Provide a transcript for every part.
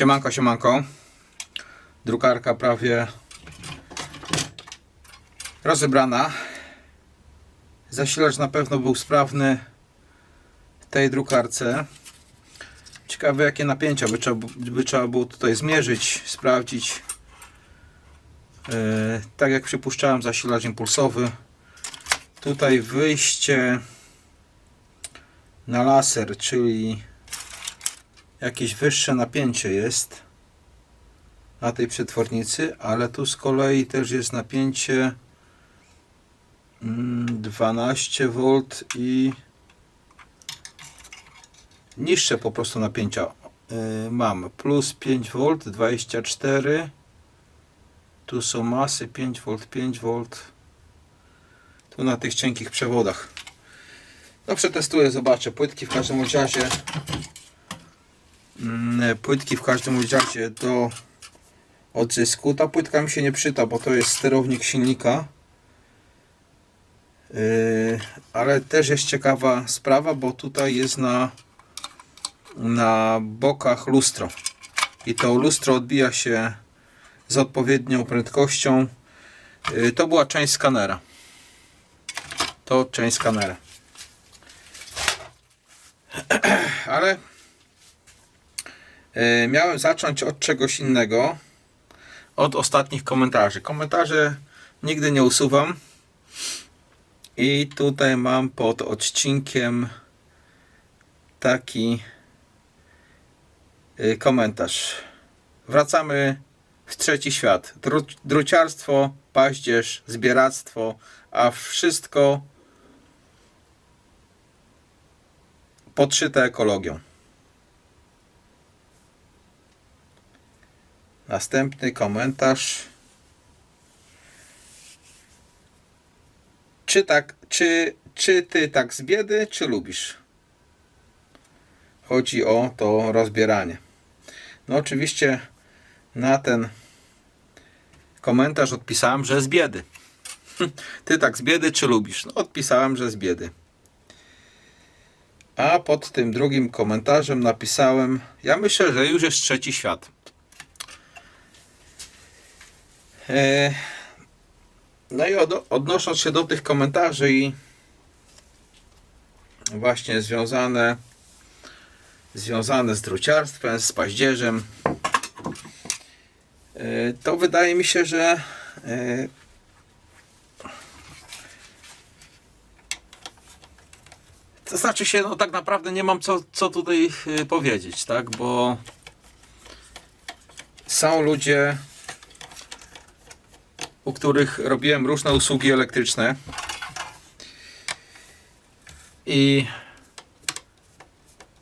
Siemanko, siemanko. Drukarka prawie rozebrana. Zasilacz na pewno był sprawny w tej drukarce. Ciekawe jakie napięcia by trzeba, by trzeba było tutaj zmierzyć, sprawdzić. Yy, tak jak przypuszczałem zasilacz impulsowy. Tutaj wyjście na laser, czyli jakieś wyższe napięcie jest na tej przetwornicy, ale tu z kolei też jest napięcie mm, 12 V i niższe po prostu napięcia yy, mamy. Plus 5 V, 24. Tu są masy 5 V, 5 V. Tu na tych cienkich przewodach. No przetestuję, zobaczę. Płytki w każdym razie Mm, płytki w każdym razie do odzysku. Ta płytka mi się nie przyda, bo to jest sterownik silnika. Yy, ale też jest ciekawa sprawa, bo tutaj jest na, na bokach lustro. I to lustro odbija się z odpowiednią prędkością. Yy, to była część skanera. To część skanera. Ale E, miałem zacząć od czegoś innego. Od ostatnich komentarzy. Komentarze nigdy nie usuwam. I tutaj mam pod odcinkiem taki e, komentarz. Wracamy w trzeci świat. Dru druciarstwo, paździerz, zbieractwo, a wszystko podszyte ekologią. Następny komentarz. Czy tak, czy, czy ty tak z biedy, czy lubisz? Chodzi o to rozbieranie. No oczywiście na ten komentarz odpisałem, że z biedy. Ty tak z biedy, czy lubisz? No odpisałem, że z biedy. A pod tym drugim komentarzem napisałem, ja myślę, że już jest trzeci świat. E, No i od, odnosząc się do tych komentarzy i właśnie związane związane z druciarstwem, z paździerzem, e, to wydaje mi się, że e, to znaczy się, no tak naprawdę nie mam co, co tutaj e, powiedzieć, tak, bo są ludzie, u których robiłem różne usługi elektryczne. I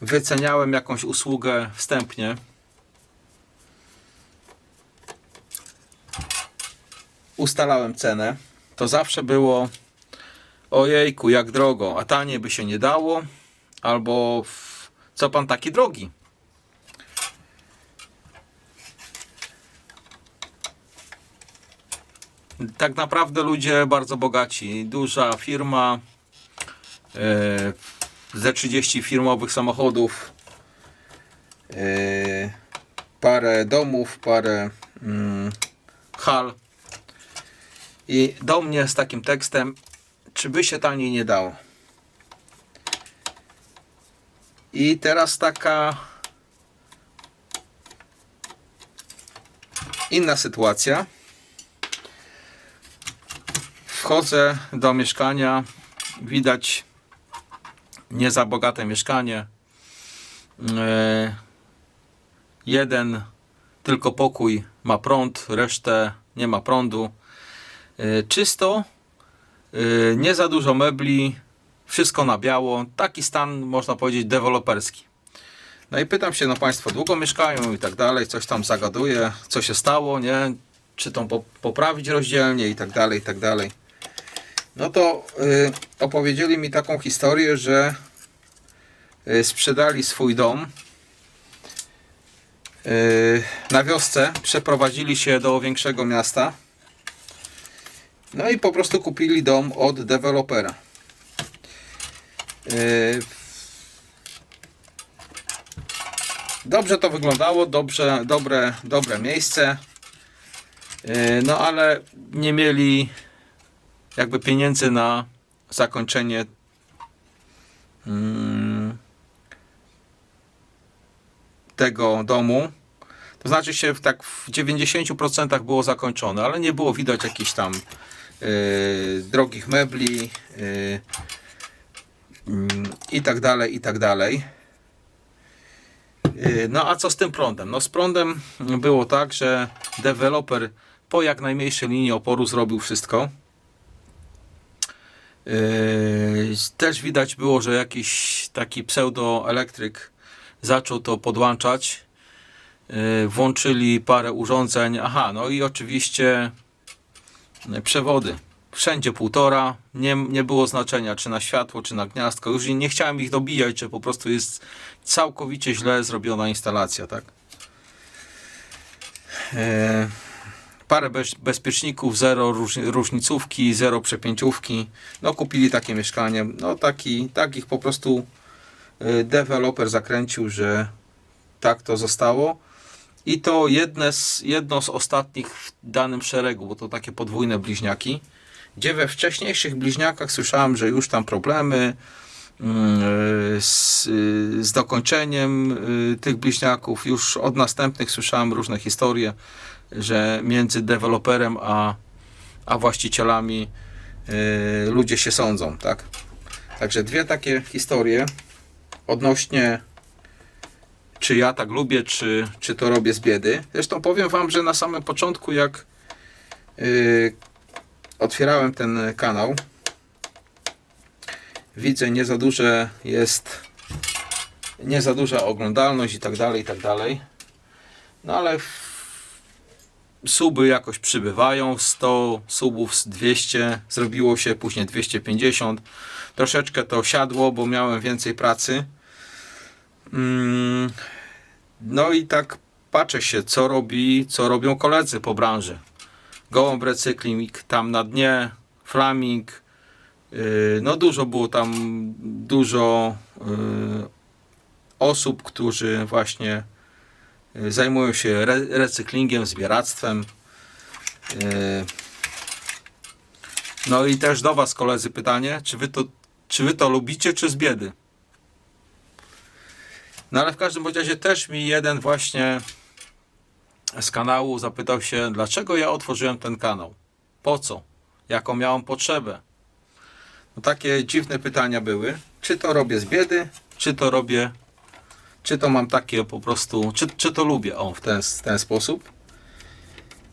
wyceniałem jakąś usługę wstępnie. Ustalałem cenę. To zawsze było ojejku, jak drogo, a taniej by się nie dało. Albo co pan taki drogi? Tak naprawdę ludzie bardzo bogaci. Duża firma, e, ze 30 firmowych samochodów, e, parę domów, parę mm, hal. I do mnie z takim tekstem, czy by się taniej nie dało. I teraz taka inna sytuacja wchodzę do mieszkania, widać nie za bogate mieszkanie. E, Jeden tylko pokój ma prąd, resztę nie ma prądu. E, Czysto, e, nie za dużo mebli, wszystko na biało. Taki stan można powiedzieć deweloperski. No i pytam się, no Państwo długo mieszkają i tak dalej, coś tam zagaduję, co się stało, nie? Czy po- poprawić rozdzielnie i tak dalej, i tak dalej. No to y, opowiedzieli mi taką historię, że y, sprzedali swój dom y, na wiosce, przeprowadzili się do większego miasta. No i po prostu kupili dom od dewelopera. Dobrze to wyglądało, dobrze, dobre, dobre miejsce. No ale nie mieli jakby pieniędzy na zakończenie mm, tego domu. To znaczy się w tak w 90% było zakończone, ale nie było widać jakichś tam yy, drogich mebli yy, i tak dalej, i tak dalej. Yy, No a co z tym prądem? No z prądem było tak, że deweloper po jak najmniejszej linii oporu zrobił wszystko. Yy, Też widać było, że jakiś taki pseudoelektryk zaczął to podłączać. Yy, Włączyli parę urządzeń. Aha, no i oczywiście yy, przewody. Wszędzie półtora. Nie, nie było znaczenia, czy na światło, czy na gniazdko. Już nie chciałem ich dobijać, czy po prostu jest całkowicie źle zrobiona instalacja, tak? Yy, parę bez, bezpieczników, zero róż, różnicówki, zero przepięciówki. No kupili takie mieszkanie. No taki, takich po prostu y, deweloper zakręcił, że tak to zostało. I to jedne z, jedno z ostatnich w danym szeregu, bo to takie podwójne bliźniaki. Gdzie we wcześniejszych bliźniakach słyszałem, że już tam problemy mm, z, y, z dokończeniem y, tych bliźniaków. Już od następnych słyszałem różne historie że między deweloperem a, a właścicielami y, ludzie się sądzą, tak? Także dwie takie historie odnośnie czy ja tak lubię, czy, czy to robię z biedy. Zresztą powiem Wam, że na samym początku jak y, otwierałem ten kanał widzę nie za duże jest nie za duża oglądalność i tak dalej, i tak dalej. No ale suby jakoś przybywają, 100 subów z 200, zrobiło się później 250. Troszeczkę to siadło, bo miałem więcej pracy. Mm, No i tak patrzę się, co robi, co robią koledzy po branży. Gołąb recykling, tam na dnie, flaming. Yy, No dużo było tam, dużo yy, osób, którzy właśnie y, zajmują się re recyklingiem, zbieractwem. Y, No i też do Was koledzy pytanie, czy Wy to, czy wy to lubicie, czy z biedy? No ale w każdym razie też mi jeden właśnie z kanału zapytał się, dlaczego ja otworzyłem ten kanał? Po co? Jaką miałem potrzebę? No takie dziwne pytania były. Czy to robię z biedy, czy to robię czy to mam takie po prostu, czy, czy to lubię, o, w ten, w ten sposób.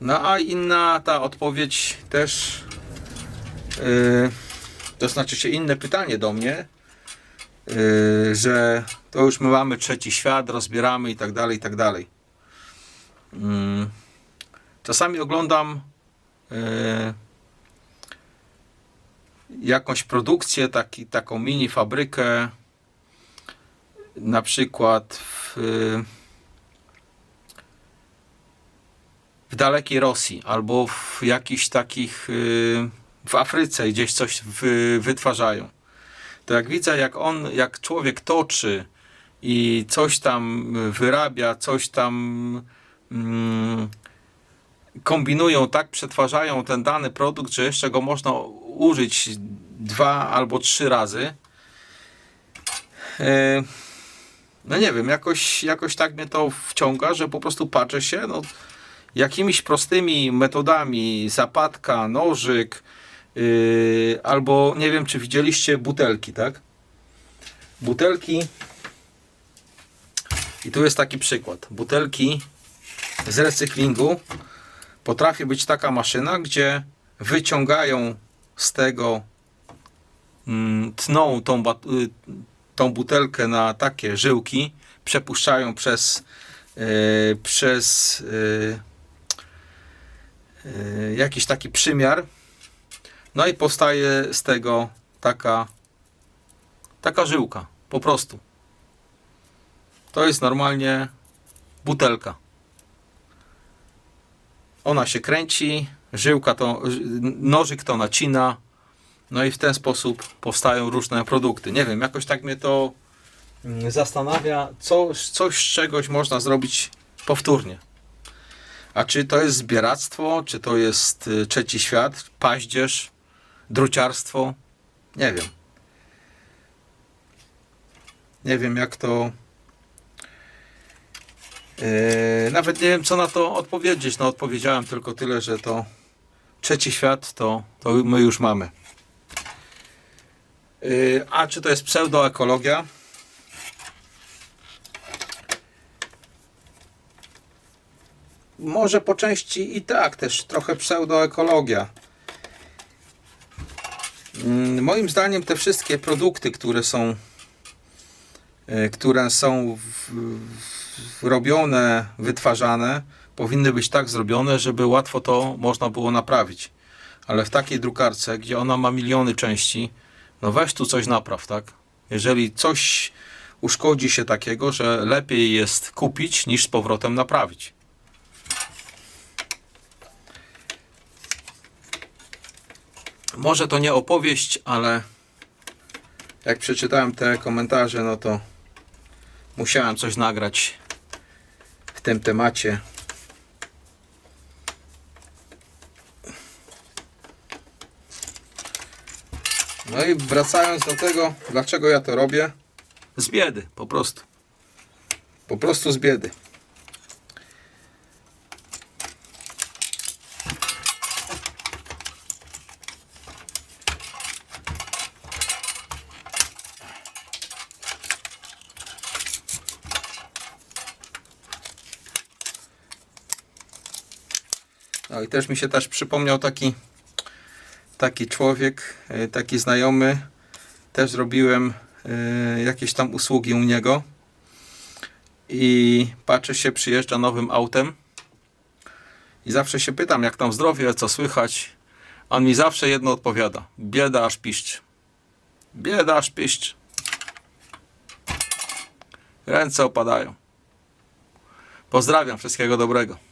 No a inna ta odpowiedź też, yy, to znaczy się inne pytanie do mnie, yy, że to już my mamy trzeci świat, rozbieramy i tak dalej, i tak dalej. Yy, czasami oglądam yy, jakąś produkcję, taki, taką mini fabrykę, na przykład w, w dalekiej Rosji albo w jakichś takich y, w Afryce gdzieś coś wy, wytwarzają. To jak widzę, jak on, jak człowiek toczy i coś tam wyrabia, coś tam mm, kombinują, tak przetwarzają ten dany produkt, że jeszcze go można użyć dwa albo trzy razy. E, no nie wiem, jakoś, jakoś tak mnie to wciąga, że po prostu patrzę się, no jakimiś prostymi metodami, zapadka, nożyk, yy, albo nie wiem, czy widzieliście butelki, tak? Butelki i tu jest taki przykład. Butelki z recyklingu potrafi być taka maszyna, gdzie wyciągają z tego mm, tną tą, y, tą butelkę na takie żyłki, przepuszczają przez, y, przez y, y, jakiś taki przymiar. No i powstaje z tego taka, taka żyłka, po prostu. To jest normalnie butelka. Ona się kręci, żyłka to, nożyk to nacina, no i w ten sposób powstają różne produkty. Nie wiem, jakoś tak mnie to mm, zastanawia, co, coś z czegoś można zrobić powtórnie. A czy to jest zbieractwo, czy to jest y, trzeci świat, paździerz, druciarstwo? Nie wiem. Nie wiem, jak to. Yy, nawet nie wiem, co na to odpowiedzieć. No, odpowiedziałem tylko tyle, że to trzeci świat to, to my już mamy. Yy, a czy to jest pseudoekologia? Może po części i tak, też trochę pseudoekologia. Mm, Moim zdaniem te wszystkie produkty, które są e, które są w, w, robione, wytwarzane, powinny być tak zrobione, żeby łatwo to można było naprawić. Ale w takiej drukarce, gdzie ona ma miliony części, no weź tu coś napraw, tak? Jeżeli coś uszkodzi się takiego, że lepiej jest kupić niż z powrotem naprawić. Może to nie opowieść, ale jak przeczytałem te komentarze, no to musiałem coś nagrać w tym temacie. I wracając do tego, dlaczego ja to robię? Z biedy, po prostu. Po prostu z biedy. No i też mi się też przypomniał taki taki człowiek, y, taki znajomy. Też robiłem y, jakieś tam usługi u niego. I patrzę się, przyjeżdża nowym autem. I zawsze się pytam, jak tam zdrowie, co słychać. On mi zawsze jedno odpowiada. Bieda aż piszcz. Bieda aż piszcz. Ręce opadają. Pozdrawiam, wszystkiego dobrego.